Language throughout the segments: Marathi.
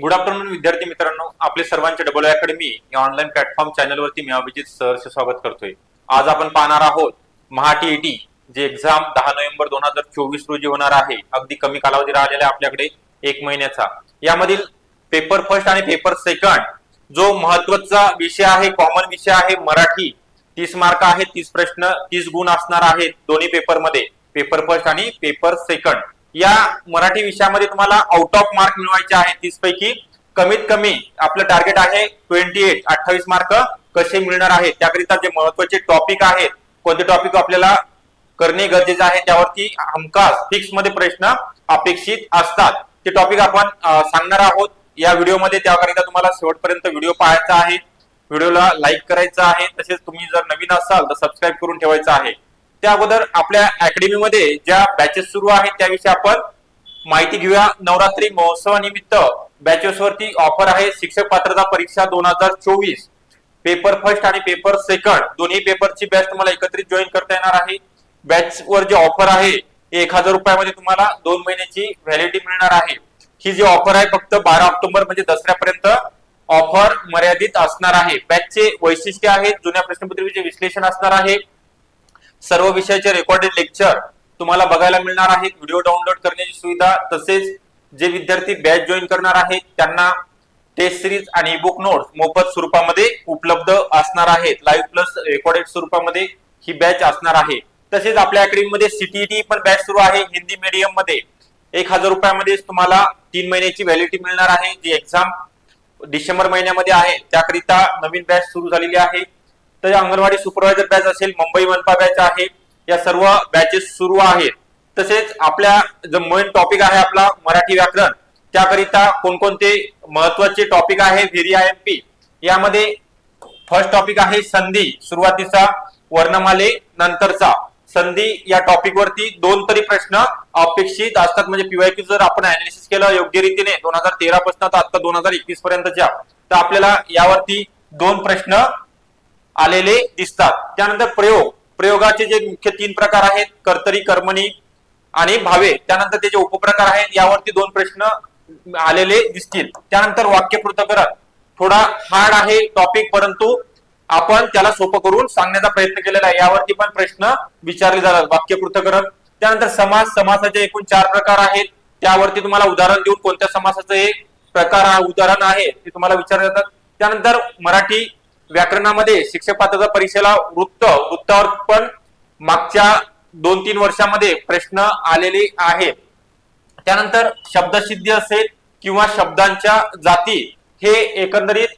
गुड आफ्टरनून विद्यार्थी मित्रांनो. आपले सर्वांचे डबल अकॅडमी या ऑनलाईन प्लॅटफॉर्म चॅनलवरती मी अभिजित सहर्ष स्वागत करतोय. आज आपण पाहणार आहोत महाटी टी जे एक्झाम दहा नोव्हेंबर दोन हजार चोवीस रोजी होणार आहे. अगदी कमी कालावधी राहिलेला आहे आपल्याकडे एक महिन्याचा. यामधील पेपर फर्स्ट आणि पेपर सेकंड जो महत्त्वाचा विषय आहे कॉमन विषय आहे मराठी तीस मार्क आहेत तीस प्रश्न तीस गुण असणार आहेत दोन्ही पेपरमध्ये पेपर फर्स्ट आणि पेपर सेकंड या मराठी विषयामध्ये तुम्हाला आउट ऑफ मार्क मिळवायचे आहे तीस पैकी कमीत कमी आपलं टार्गेट आहे ट्वेंटी एट अठ्ठावीस मार्क कसे मिळणार आहेत? त्याकरिता जे महत्त्वाचे टॉपिक आहेत कोणते टॉपिक आपल्याला करणे गरजेचे आहे त्यावरती हमखास फिक्समध्ये प्रश्न अपेक्षित असतात. ते टॉपिक आपण सांगणार आहोत. या व्हिडिओमध्ये त्याकरिता तुम्हाला शेवटपर्यंत व्हिडिओ पाहायचा आहे. व्हिडिओला लाईक करायचा आहे. तसेच तुम्ही जर नवीन असाल तर सबस्क्राईब करून ठेवायचं आहे. त्या अगोदर आपल्या अकॅडमीमध्ये ज्या बॅचेस सुरू आहेत त्याविषयी आपण माहिती घेऊया. नवरात्री महोत्सवानिमित्त बॅचेस वरती ऑफर आहे. शिक्षक पात्रता परीक्षा दोन हजार चोवीस. पेपर फर्स्ट आणि पेपर सेकंड दोन्ही पेपरची बॅच तुम्हाला एकत्रित जॉईन करता येणार आहे. बॅच वर जे ऑफर आहे एक हजार रुपयामध्ये तुम्हाला दोन महिन्याची व्हॅलिडिटी मिळणार आहे. ही जी ऑफर आहे फक्त बारा ऑक्टोबर म्हणजे दसऱ्यापर्यंत ऑफर मर्यादित असणार आहे. बॅचचे वैशिष्ट्य आहेत जुन्या प्रश्नपत्रिकेचे विश्लेषण असणार आहे. सर्व विषयाचे रेकॉर्डेड लेक्चर तुम्हाला बघायला मिळणार आहेत. व्हिडिओ डाउनलोड करण्याची सुविधा तसेच जे विद्यार्थी बॅच जॉईन करणार आहेत त्यांना टेस्ट सिरीज आणि बुक नोट्स मोफत स्वरूपामध्ये उपलब्ध असणार आहेत. लाईव्ह प्लस रेकॉर्डेड स्वरूपामध्ये ही बॅच असणार आहे. तसेच आपल्या अकॅडमीमध्ये सीटीईटी पण बॅच सुरू आहे. हिंदी मीडियममध्ये एक हजार रुपयामध्ये तुम्हाला तीन महिन्याची व्हॅलिडिटी मिळणार आहे. जी एक्झाम डिसेंबर महिन्यामध्ये आहे. त्याकरिता नवीन बॅच सुरू झालेली आहे. तर अंगणवाडी सुपरवायझर बॅच असेल मुंबई मनपा बॅच आहे. या सर्व बॅचेस सुरू आहेत. तसेच आपल्या जो मेन टॉपिक आहे आपला मराठी व्याकरण त्याकरिता कोणकोणते महत्त्वाचे टॉपिक आहे व्हेरी आय एम पी यामध्ये फर्स्ट टॉपिक आहे संधी सुरुवातीचा वर्णमाले नंतरचा. संधी या टॉपिक वरती दोन तरी प्रश्न अपेक्षित असतात. म्हणजे पीवायक्यू जर आपण अनालिसिस केलं योग्य रीतीने दोन हजार तेरा पासून तर आता दोन हजार एकवीस पर्यंतच्या तर आपल्याला यावरती दोन प्रश्न आलेले दिसतात. त्यानंतर प्रयोग. प्रयोगाचे जे मुख्य तीन प्रकार आहेत कर्तरी कर्मणी आणि भावे. त्यानंतर त्याचे उपप्रकार आहेत यावरती दोन प्रश्न आलेले दिसतील. त्यानंतर वाक्य पृथकरण थोडा हार्ड आहे टॉपिक परंतु आपण त्याला सोपं करून सांगण्याचा प्रयत्न केलेला आहे. यावरती पण प्रश्न विचारले जातात. वाक्य पृथकरण त्यानंतर समास. समासाचे एकूण चार प्रकार आहेत. त्यावरती तुम्हाला उदाहरण देऊन कोणत्या समासाचं एक प्रकार उदाहरण आहे ते तुम्हाला विचारले जातात. त्यानंतर मराठी व्याकरणामध्ये शिक्षक पात्रता परीक्षेला वृत्त वृत्तावर पण मागच्या दोन तीन वर्षामध्ये प्रश्न आलेले आहेत त्यानंतर शब्दसिद्धी असेल किंवा शब्दांच्या जाती हे एकंदरीत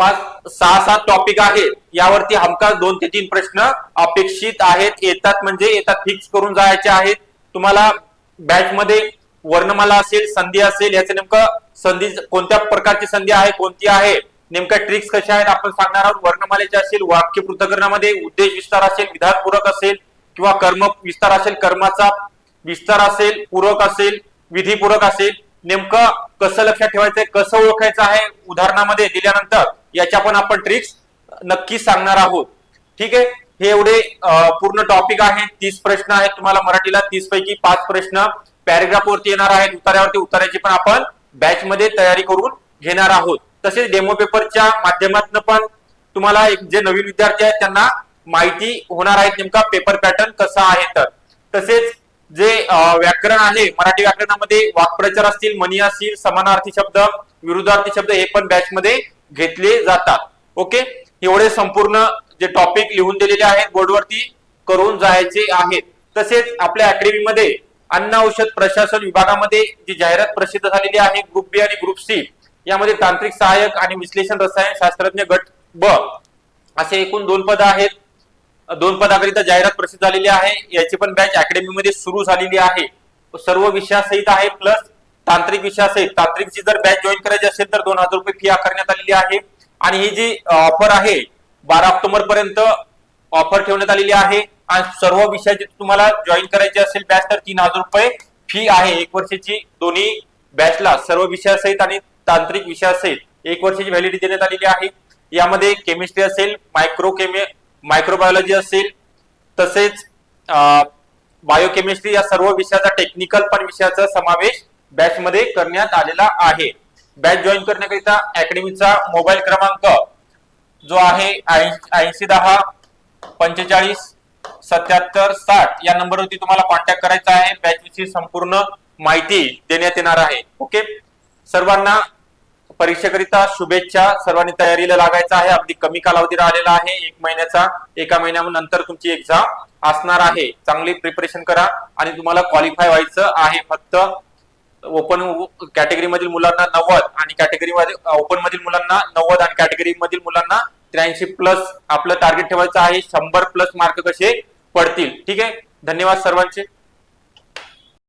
पाच सहा सात टॉपिक आहेत यावरती हमखास दोन ते तीन प्रश्न अपेक्षित आहेत. येतात म्हणजे येतात फिक्स करून जायचे आहेत. तुम्हाला बॅच मध्ये वर्णमाला असेल संधी असेल याचं नेमकं संधी कोणत्या प्रकारची संधी आहे कोणती आहे? नेमक्या ट्रिक्स कशा आहेत? आपण सांगणार आहोत. वर्णमालेचे असेल वाक्य पृथकरणामध्ये उद्देश विस्तार असेल विधानपूरक असेल किंवा कर्म विस्तार असेल कर्माचा विस्तार असेल पूरक असेल विधीपूरक असेल. नेमकं कसं लक्षात ठेवायचंय कसं ओळखायचं आहे? उदाहरणामध्ये दिल्यानंतर याच्या पण आपण ट्रिक्स नक्कीच सांगणार आहोत. ठीक आहे? हे एवढे पूर्ण टॉपिक आहे तीस प्रश्न आहेत तुम्हाला मराठीला. तीस पैकी पाच प्रश्न पॅरेग्राफ वरती येणार आहेत. उतार्यावरती उतार्याची पण आपण बॅच मध्ये तयारी करून घेणार आहोत. तसेच डेमो पेपरच्या माध्यमातून पण तुम्हाला एक जे नवीन विद्यार्थी आहेत त्यांना माहिती होणार आहेत नेमका पेपर पॅटर्न कसा आहे तर. तसेच जे व्याकरण आहे मराठी व्याकरणामध्ये वाक्प्रचार असतील मनी असतील समानार्थी शब्द विरुद्धार्थी शब्द हे पण बॅच मध्ये घेतले जातात. ओके? एवढे संपूर्ण जे टॉपिक लिहून दिलेले आहेत बोर्डवरती करून जायचे आहेत. तसेच आपल्या अकॅडमीमध्ये अन्न औषध प्रशासन विभागामध्ये जी जाहिरात प्रसिद्ध झालेली आहे ग्रुप बी आणि ग्रुप सी यामध्ये तांत्रिक सहाय्यक आणि विश्लेषण रसायन शास्त्रज्ञ गट ब असे एकूण दोन पद आहेत. दोन पदाकरिता जाहिरात प्रसिद्ध झालेली आहे. याची पण बॅच अकॅडमीमध्ये सुरू झालेली आहे. सर्व विषयासहित आहे प्लस तांत्रिक विषयासहित. तांत्रिकची जर बॅच जॉईन करायची असेल तर दोन हजार रुपये फी आकारण्यात आलेली आहे. आणि ही जी ऑफर आहे बारा ऑक्टोबर पर्यंत ऑफर ठेवण्यात आलेली आहे. आणि सर्व विषयाची तुम्हाला जॉईन करायची असेल बॅच तर तीन हजार रुपये फी आहे. एक वर्षाची दोन्ही बॅचला सर्व विषयासहित आणि तांत्रिक विषय असेल एक वर्षाची व्हॅलिडिटी देण्यात आलेली आहे. यामध्ये केमिस्ट्री असेल मायक्रो केमे मायक्रोबायोलॉजी असेल तसेच बायोकेमिस्ट्री या सर्व विषयाचा टेक्निकल पण विषयाचा समावेश बॅच मध्ये करण्यात आलेला आहे. बॅच जॉईन करण्याकरिता अकॅडमीचा मोबाईल क्रमांक जो आहे ऐंशी दहा पंचेचाळीस सत्याहत्तर साठ या नंबरवरती तुम्हाला कॉन्टॅक्ट करायचा आहे. बॅच विषयी संपूर्ण माहिती देण्यात येणार आहे. ओके सर्वांना परीक्षेकरिता शुभेच्छा. सर्वांनी तयारीला लागायचं आहे. अगदी कमी कालावधी राहिलेला आहे. एक महिन्याचा एका महिन्यानंतर तुमची एक्झाम असणार आहे. चांगली प्रिपरेशन करा आणि तुम्हाला क्वालिफाय व्हायचं आहे. फक्त ओपन कॅटेगरी मधील मुलांना नव्वद आणि कॅटेगरी ओपन मधील मुलांना नव्वद आणि कॅटेगरी मधील मुलांना त्र्याऐंशी प्लस आपलं टार्गेट ठेवायचं आहे. शंभर प्लस मार्क कसे पडतील? ठीक आहे? धन्यवाद सर्वांचे.